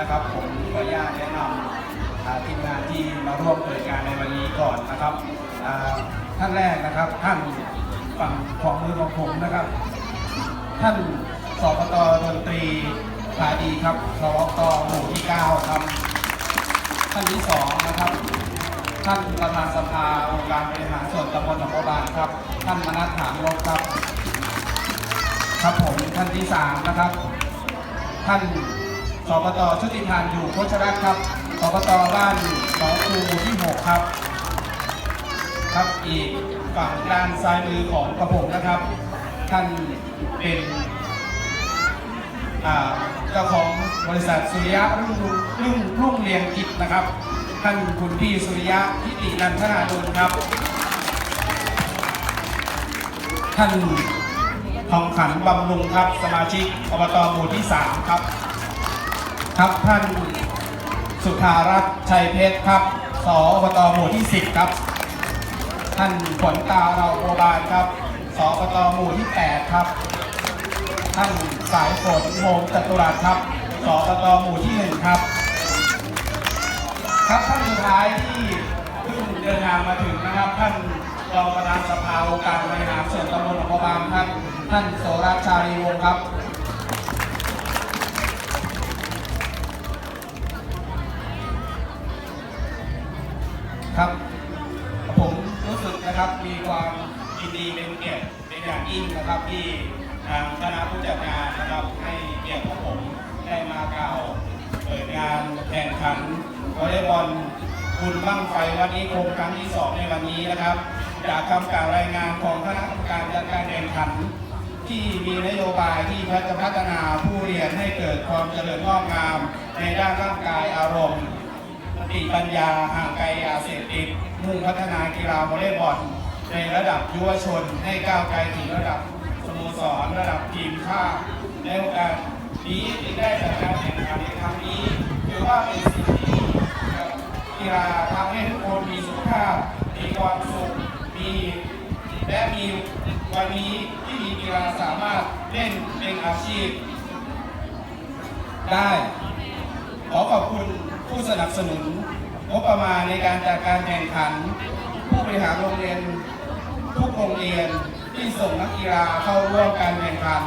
นะครับ ผมขออนุญาตแนะนำทีมงานที่มาร่วมเปิดงานในวันนี้ก่อนนะครับท่านแรกนะครับท่านฝั่งของมือของผมนะครับ ท่านสปตดนตรีพาดีครับสวตหมู่ที่ 9 ครับ ท่านที่สองนะครับ ท่านประธานสภาองค์การบริหารส่วนตำบลหนองบัวบานครับ ท่านมนัสถามลบครับ ครับผมท่านที่สามนะครับ ท่าน สปตชุติทานอยู่โคชรัตน์ครับสปตบ้านหนองครูหมู่ที่ 6 ครับ ครับอีกฝั่งด้านซ้ายมือของกระผมนะครับ ท่านเป็นเจ้าของบริษัทสุริยะรุ่งรุ่งรุ่งเรียงกิจนะครับ ท่านคุณพี่สุริยะทิตินันทนาดุลครับ ท่านทองขันบำรุงครับ สมาชิกอบตหมู่ที่ 3 ครับ ครับท่านสุธารัตน์ชัยเพชรครับ สอบตหมู่ที่ 10 ครับ ท่านขวัญตาเราโบบานครับ สอบตหมู่ที่ 8 ครับ ท่านสายฝนโฮมจตุรัสครับ สอบตหมู่ที่ 1 ครับ ครับท่านสุดท้ายที่เพิ่งเดินทางมาถึงนะครับ ท่านรองประธานสภาองค์การบริหารส่วนตำบลหนองบัวบานครับ ท่านโสรัชชาลีวงศ์ครับ นะครับมีความยินดีเป็นเกียรติเป็นอย่างยิ่งนะครับที่ทางคณะผู้จัดงานนะครับให้เกียรติพวกผมได้มากล่าวเปิดงานแข่งขันวอลเลย์บอลคุณบั้งไฟวันนี้คงครั้งที่สองในวันนี้นะครับ จากคำกล่าวรายงานของคณะกรรมการจัดการแข่งขัน ที่มีนโยบายที่จะพัฒนาผู้เรียนให้เกิดความเจริญงอกงามในด้านร่างกายอารมณ์ ติปัญญาห่างไกลยาเสพติดมุ่งพัฒนากีฬาวอลเลย์บอลในระดับยุวชนให้ก้าวไกลถึงระดับสโมสรระดับทีมชาติในโอกาสนี้ที่ได้จัดการแข่งขันในครั้งนี้ถือว่าเป็นสิ่งที่กีฬาทำให้ทุกคนมีสุขภาพมีความสุขมีและมีวันนี้ที่มีกีฬาสามารถเล่นเป็นอาชีพได้ขอขอบคุณ ผู้สนับสนุนงบประมาณในการจัดการแข่งขัน ผู้บริหารโรงเรียน ทุกโรงเรียนที่ส่งนักกีฬาเข้าร่วมการแข่งขัน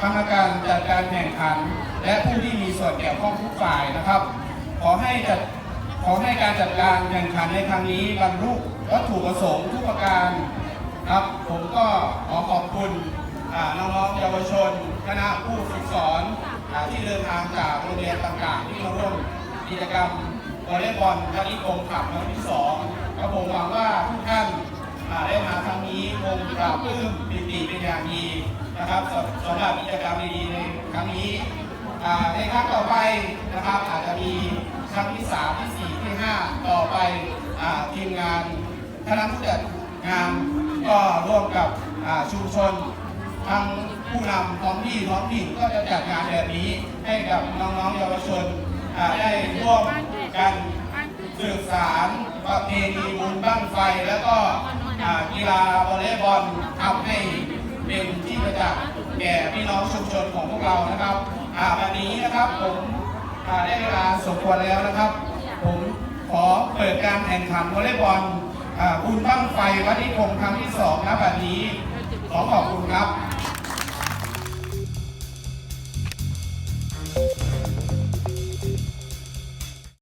คณะกรรมการจัดการแข่งขัน และผู้ที่มีส่วนเกี่ยวข้องทุกฝ่ายนะครับ ขอให้จัดขอให้การจัดการแข่งขันในครั้งนี้บรรลุวัตถุประสงค์ทุกประการครับ ผมก็ขอขอบคุณอ่าน้องๆเยาวชน คณะผู้ฝึกสอนอาที่เดินทางจากโรงเรียนต่างๆ ที่มาร่วม กิจกรรมวอลเลย์บอลและนิคมขับครั้งที่สองก็ผมหวังว่าทุกท่านได้มาครั้งนี้คงปราบปลื้มปิติเป็นอย่างดีนะครับสำหรับกิจกรรมดีๆในครั้งนี้ในครั้งต่อไปนะครับอาจจะมีครั้งที่สามที่สี่ที่ห้าต่อไปอทีมงานคณะผู้จัดงานก็ร่วมกับชุมชนทางผู้นำท้องที่ท้องถิ่นก็จะจัดงานแบบนี้ให้กับน้องๆเยาวชน ได้ร่วมกันสืบสารประเพณีบุญบั้งไฟ แล้วก็กีฬาวอลเลย์บอลทำให้เป็นที่ประจักษ์แก่พี่น้องชุมชนของพวกเรานะครับวันนี้นะครับผมได้เวลาสมควรแล้วนะครับ ผมขอเปิดการแข่งขันวอลเลย์บอลบุญบั้งไฟวัดนิคมครั้งที่สองนะบัดนี้ขอขอบคุณครับ